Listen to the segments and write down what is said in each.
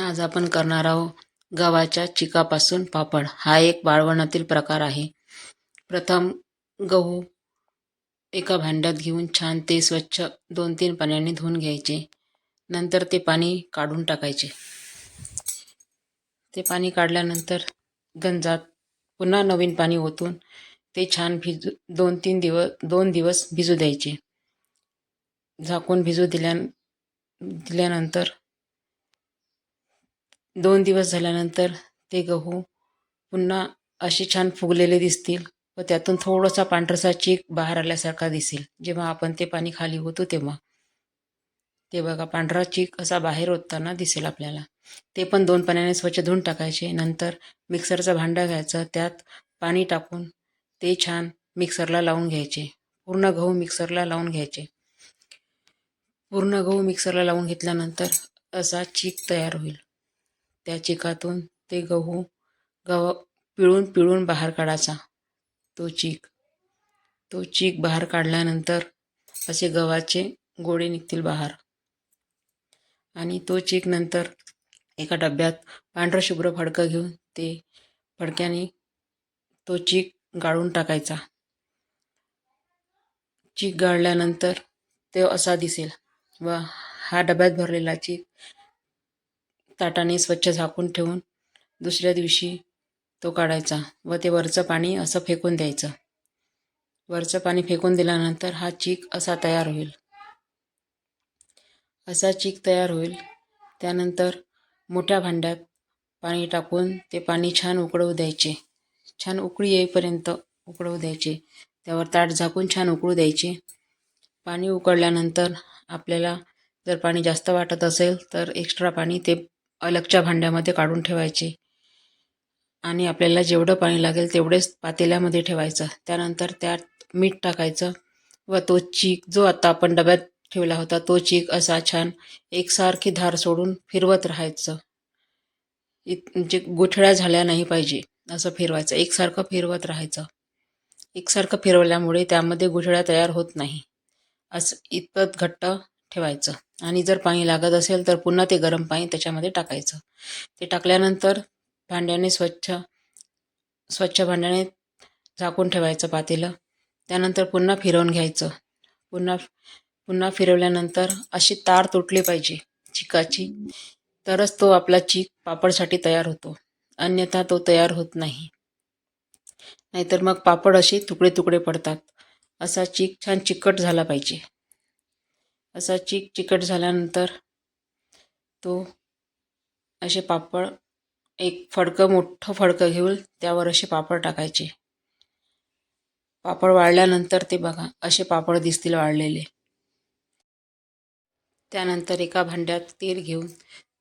आज आपण करणार आहोत गव्हाच्या चिकापासून पापड. हा एक बाळवणातील प्रकार आहे. प्रथम गहू एका भांड्यात घेऊन छान ते स्वच्छ दोन तीन पाण्याने धुवून घ्यायचे. नंतर ते पाणी काढून टाकायचे. ते पाणी काढल्यानंतर गंजात पुन्हा नवीन पाणी ओतून ते छान भिजू दोन तीन दिवस दोन दिवस भिजू द्यायचे. झाकून भिजू दिल्या दिल्यानंतर दोन दिवस झाल्यानंतर ते गहू पुन्हा असे छान फुगलेले दिसतील व त्यातून थोडासा पांढरसा चीक बाहेर आल्यासारखा दिसेल. जेव्हा आपण ते पाणी खाली होतो तेव्हा. ते बघा पांढरा चीक असा बाहेर होताना दिसेल आपल्याला. ते पण दोन पाण्याने स्वच्छ धुवून टाकायचे. नंतर मिक्सरचा भांडा घ्यायचा. त्यात पाणी टाकून ते छान मिक्सरला लावून घ्यायचे. पूर्ण गहू मिक्सरला लावून घ्यायचे. पूर्ण गहू मिक्सरला लावून घेतल्यानंतर असा चीक तयार होईल. त्या चिकातून ते गहू गव पिळून पिळून बाहेर काढायचा. तो चीक. तो चीक बाहेर काढल्यानंतर असे गव्हाचे गोळे निघतील बाहेर. आणि तो चीक नंतर एका डब्यात पांढरं शुभ्र फडकं घेऊन ते फडक्याने तो चीक गाळून टाकायचा. चीक गाळल्यानंतर तो असा दिसेल. व हा डब्यात भरलेला चीक ताटाने स्वच्छ झाकून ठेवून दुसऱ्या दिवशी तो काढायचा व ते वरचं पाणी असं फेकून द्यायचं. वरचं पाणी फेकून दिल्यानंतर हा चीक असा तयार होईल. असा चीक तयार होईल. त्यानंतर मोठ्या भांड्यात पाणी टाकून ते पाणी छान उकळवू द्यायचे. छान उकळी येईपर्यंत उकळवू द्यायचे. त्यावर ताट झाकून छान उकळू द्यायचे. पाणी उकळल्यानंतर आपल्याला जर पाणी जास्त वाटत असेल तर एक्स्ट्रा पाणी ते अलगच्या भांड्यामध्ये काढून ठेवायचे. आणि आपल्याला जेवढं पाणी लागेल तेवढेच पातेल्यामध्ये ठेवायचं. त्यानंतर त्यात मीठ टाकायचं व तो चीक जो आता आपण डब्यात ठेवला होता तो चीक असा छान एकसारखी धार सोडून फिरवत राहायचं. इत म्हणजे गुठळ्या झाल्या नाही पाहिजे असं फिरवायचं. एकसारखं फिरवत राहायचं. एकसारखं फिरवल्यामुळे त्यामध्ये गुठळ्या तयार होत नाही. असं इतपत घट्ट ठेवायचं. आणि जर पाणी लागत असेल तर पुन्हा ते गरम पाणी त्याच्यामध्ये टाकायचं. ते टाकल्यानंतर भांड्याने स्वच्छ स्वच्छ भांड्याने झाकून ठेवायचं पातेलं. त्यानंतर पुन्हा फिरवून घ्यायचं. पुन्हा पुन्हा फिरवल्यानंतर अशी तार तुटली पाहिजे चिकाची. तरच तो आपला चीक पापडसाठी तयार होतो. अन्यथा तो तयार होत नाही. नाहीतर मग पापड असे तुकडे तुकडे पडतात. असा चीक छान चिकट झाला पाहिजे. असा चिक चिकट झाल्यानंतर तो असे पापड एक फडकं मोठं फडकं घेऊन त्यावर असे पापड टाकायचे. पापड वाळल्यानंतर ते बघा असे पापड दिसतील वाळलेले. त्यानंतर एका भांड्यात तेल घेऊन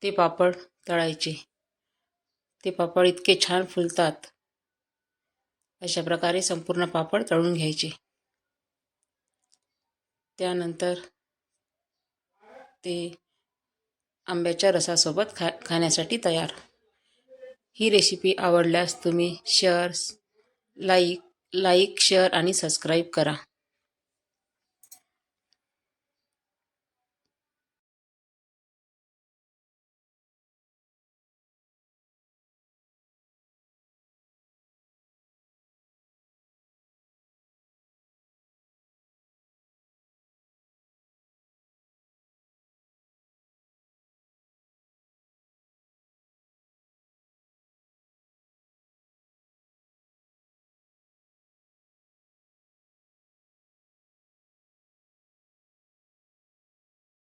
ते पापड तळायचे. ते पापड इतके छान फुलतात. अशा प्रकारे संपूर्ण पापड तळून घ्यायचे. त्यानंतर ते आंब्याच्या रसासोबत खा खाण्यासाठी तयार. ही रेसिपी आवडल्यास तुम्ही शेअर्स लाईक लाईक शेअर आणि सबस्क्राईब करा.